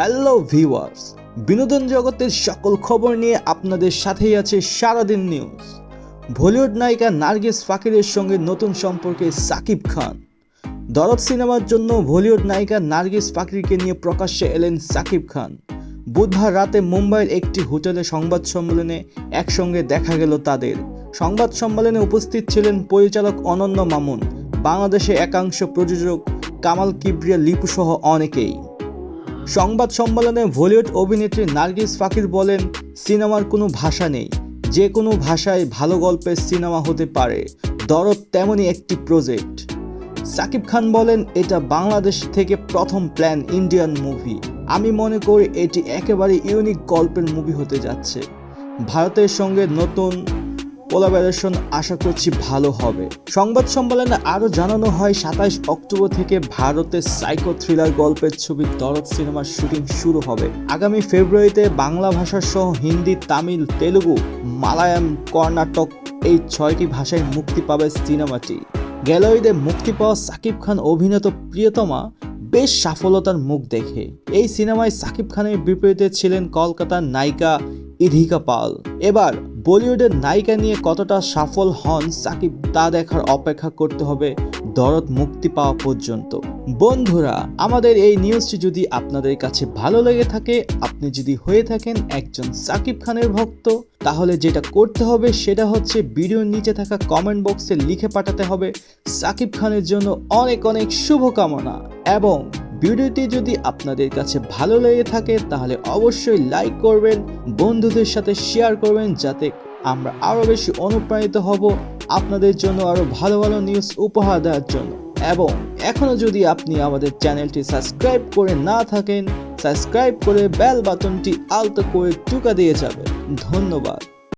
Hello viewers বিনোদন জগতের সকল খবর নিয়ে আপনাদের সাথেই আছে সারাদিন নিউজ বলিউড নায়িকা নার্গিস ফাকিরের সঙ্গে নতুন সম্পর্কে সাকিব খান। দরদ সিনেমার জন্য বলিউড নায়িকা নার্গিস ফাকিরকে নিয়ে প্রকাশ্যে এলেন সাকিব খান। বুধবার রাতে মুম্বাইয়ের একটি হোটেলে সংবাদ সম্মেলনে একসঙ্গে দেখা গেল তাদের। সংবাদ সম্মেলনে উপস্থিত ছিলেন পরিচালক অনন্য মামুন বাংলাদেশে একাংশ প্রযোজক কামাল কিবরিয়া লিপু সহ অনেকেই। সংবাদ সম্মেলনে বলিউড অভিনেত্রী নার্গিস ফাকির বলেন, সিনেমার কোনো ভাষা নেই। যে কোনো ভাষায় ভালো গল্পের সিনেমা হতে পারে। দরদ তেমনই একটি প্রজেক্ট। সাকিব খান বলেন, এটা বাংলাদেশ থেকে প্রথম প্ল্যান ইন্ডিয়ান মুভি। আমি মনে করি এটি একেবারে ইউনিক গল্পের মুভি হতে যাচ্ছে। ভারতের সঙ্গে নতুন কোলাবোরেশন আশা করছি ভালো হবে। সংবাদ সম্মেলনে আরও জানানো হয়, সাতাইশ অক্টোবর থেকে ভারতের সাইকো থ্রিলার গল্পের ছবি দরদ সিনেমার শুটিং শুরু হবে। আগামী ফেব্রুয়ারিতে বাংলা ভাষা সহ হিন্দি, তামিল, তেলুগু মালায়াম কর্ণাটক এই ছয়টি ভাষায় মুক্তি পাবে সিনেমাটি। গ্যালারিতে মুক্তি পাওয়া সাকিব খান অভিনীত প্রিয়তমা বেশ সফলতার মুখ দেখে। এই সিনেমায় সাকিব খানের বিপরীতে ছিলেন কলকাতার নায়িকা ইধিকা পাল। এবার বলিউডের নায়িকা নিয়ে কতটা সফল হন সাকিব, তা দেখার অপেক্ষা করতে হবে দরদ মুক্তি পাওয়া পর্যন্ত। বন্ধুরা, আমাদের এই নিউজটি যদি আপনাদের কাছে ভালো লেগে থাকে, আপনি যদি হয়ে থাকেন একজন সাকিব খানের ভক্ত, তাহলে যেটা করতে হবে সেটা হচ্ছে ভিডিওর নিচে থাকা কমেন্ট বক্সে লিখে পাঠাতে হবে সাকিব খানের জন্য অনেক অনেক শুভকামনা এবং ভিডিওটি যদি আপনাদের কাছে ভালো লেগে থাকে, তাহলে অবশ্যই লাইক করবেন, বন্ধুদের সাথে শেয়ার করবেন, যাতে আমরা আরও বেশি অনুপ্রাণিত হব আপনাদের জন্য আরও ভালো ভালো নিউজ উপহার দেওয়ার জন্য। এবং এখনও যদি আপনি আমাদের চ্যানেলটি সাবস্ক্রাইব করে না থাকেন সাবস্ক্রাইব করে বেল বাটনটি আলতো করে টুকা দিয়ে যাবেন। ধন্যবাদ।